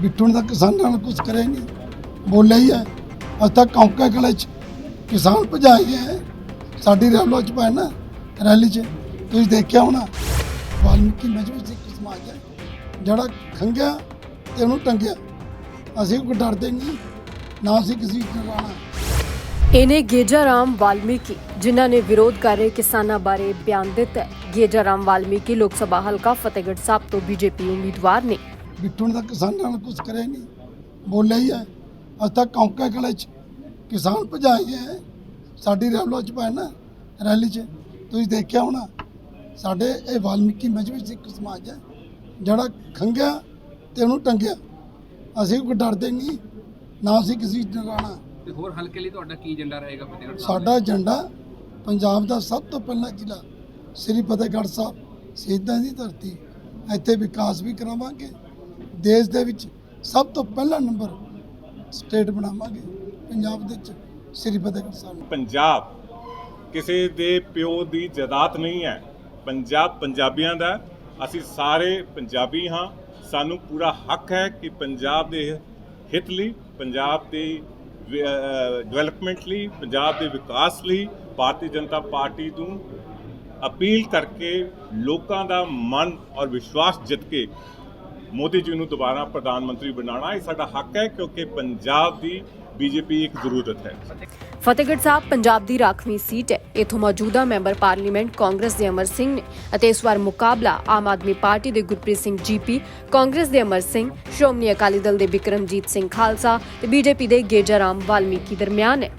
ਬਿੱਟੂ ਨੇ ਤਾਂ ਕਿਸਾਨਾਂ ਨੂੰ ਕੁਝ ਕਰਿਆ ਹੀ ਨਹੀਂ ਬੋਲਿਆ ਹੀ ਹੈ, ਅੱਜ ਤੱਕ ਕੌਂਕਾ ਕਲੇ ਚ ਕਿਸਾਨ ਭਜਾਏ ਗਏ ਸਾਡੀ ਰੈਲੀ ਚ ਪਾਇਆ ਨਾ, ਰੈਲੀ ਚ, ਤੁਸੀਂ ਦੇਖਿਆ ਹੋਣਾ, ਵਾਲਮੀਕੀ ਮਜਬੂਰ ਸਿੱਖ ਸਮਾਜ ਹੈ, ਜਿਹੜਾ ਖੰਗਿਆ ਤੇ ਉਹਨੂੰ ਟੰਗਿਆ। ਅਸੀਂ ਕੋਈ ਡਰਦੇ ਨਹੀਂ, ਨਾ ਅਸੀਂ ਕਿਸੇ ਨੂੰ ਇਹਨੇ ਗੇਜਾ ਰਾਮ ਵਾਲਮੀਕੀ, ਜਿਨ੍ਹਾਂ ਨੇ ਵਿਰੋਧ ਕਰ ਰਹੇ ਕਿਸਾਨਾਂ ਬਾਰੇ ਬਿਆਨ ਦਿੱਤਾ ਹੈ। ਗੇਜਾ ਰਾਮ ਵਾਲਮੀਕੀ ਲੋਕ ਸਭਾ ਹਲਕਾ ਫਤਿਹਗੜ੍ਹ ਸਾਹਿਬ ਤੋਂ ਬੀਜੇਪੀ ਉਮੀਦਵਾਰ ਨੇ। ਬਿੱਟੂ ਨੇ ਤਾਂ ਕਿਸਾਨਾਂ ਨੂੰ ਕੁਝ ਕਰਿਆ ਨਹੀਂ। ਬੋਲਿਆ ਹੀ ਹੈ। ਅੱਜ ਤੱਕ ਕੌਂਕਾ ਕਲੇ ਚ ਕਿਸਾਨ ਭਜਾਏ ਗਏ ਹੈ। ਸਾਡੀ ਰੈਲੀ ਚ ਨਾ ਰੈਲੀ ਚ। ਤੁਸੀਂ ਦੇਖਿਆ ਹੋਣਾ ਸਾਡੇ ਇਹ ਵਾਲਮੀਕੀ ਮਜਬੂਰ ਸਿੱਖ ਸਮਾਜ ਹੈ ਜਿਹੜਾ ਖੰਗਿਆ ਤੇ ਉਹਨੂੰ ਟੰਗਿਆ। ਅਸੀਂ ਕੋਈ ਡਰਦੇ ਨਹੀਂ ਨਾ ਅਸੀਂ ਕਿਸੇ ਨੂੰ ਡਰਾਉਣਾ। ਤੇ ਹੋਰ ਹਲਕੇ ਲਈ ਤੁਹਾਡਾ ਕੀ ਏਜੰਡਾ ਰਹੇਗਾ ਫਤਿਹਗੜ੍ਹ ਸਾਹਿਬ ਸਾਡਾ ਏਜੰਡਾ ਪੰਜਾਬ ਦਾ ਸਭ ਤੋਂ ਪਹਿਲਾ ਜ਼ਿਲ੍ਹਾ ਸ੍ਰੀ ਫਤਿਹਗੜ੍ਹ ਸਾਹਿਬ। ਸ਼ਹੀਦਾਂ ਦੀ ਧਰਤੀ ਇੱਥੇ ਵਿਕਾਸ ਵੀ ਕਰਾਵਾਂਗੇ। ਦੇਸ਼ ਦੇ ਵਿੱਚ ਸਭ ਤੋਂ ਪਹਿਲਾ ਨੰਬਰ ਸਟੇਟ ਬਣਾਵਾਂਗੇ, ਪੰਜਾਬ ਦੇ ਵਿੱਚ, ਸ੍ਰੀ ਫਤਿਹਗੜ੍ਹ ਸਾਹਿਬ। ਪੰਜਾਬ ਕਿਸੇ ਦੇ ਪਿਓ ਦੀ ਜਾਇਦਾਦ ਨਹੀਂ ਹੈ। ਪੰਜਾਬ ਪੰਜਾਬੀਆਂ ਦਾ ਅਸੀਂ ਸਾਰੇ ਪੰਜਾਬੀ ਹਾਂ। ਸਾਨੂੰ ਪੂਰਾ ਹੱਕ ਹੈ ਕਿ ਪੰਜਾਬ ਦੇ ਹਿੱਤ ਲਈ, ਪੰਜਾਬ ਦੀ ਡਿਵੈਲਪਮੈਂਟ ਲਈ, ਪੰਜਾਬ ਦੇ ਵਿਕਾਸ ਲਈ ਭਾਰਤੀ ਜਨਤਾ ਪਾਰਟੀ ਨੂੰ ਅਪੀਲ ਕਰਕੇ ਲੋਕਾਂ ਦਾ ਮਨ ਔਰ ਵਿਸ਼ਵਾਸ ਜਿੱਤ ਕੇ ਮੋਦੀ ਜੀ ਨੂੰ ਦੁਬਾਰਾ ਪ੍ਰਧਾਨ ਮੰਤਰੀ ਬਣਾਉਣਾ ਇਹ ਸਾਡਾ ਹੱਕ ਹੈ, ਕਿਉਂਕਿ ਪੰਜਾਬ ਦੀ ਬੀਜੇਪੀ ਇੱਕ ਜ਼ਰੂਰਤ ਹੈ। ਫਤਿਹਗੜ੍ਹ ਸਾਹਿਬ ਪੰਜਾਬ ਦੀ ਰਾਖਵੀਂ ਸੀਟ ਹੈ। ਇਥੋਂ ਮੌਜੂਦਾ ਮੈਂਬਰ ਪਾਰਲੀਮੈਂਟ ਕਾਂਗਰਸ ਦੇ ਅਮਰ ਸਿੰਘ ਨੇ ਅਤੇ ਇਸ ਵਾਰ ਮੁਕਾਬਲਾ ਆਮ ਆਦਮੀ ਪਾਰਟੀ ਦੇ ਗੁਰਪ੍ਰੀਤ ਸਿੰਘ ਜੀਪੀ, ਕਾਂਗਰਸ ਦੇ ਅਮਰ ਸਿੰਘ, ਸ਼੍ਰੋਮਣੀ ਅਕਾਲੀ ਦਲ ਦੇ ਬਿਕਰਮਜੀਤ ਸਿੰਘ ਖਾਲਸਾ ਤੇ ਬੀਜੇਪੀ ਦੇ ਗੇਜਾ ਰਾਮ ਵਾਲਮੀਕੀ ਦਰਮਿਆਨ ਹੈ।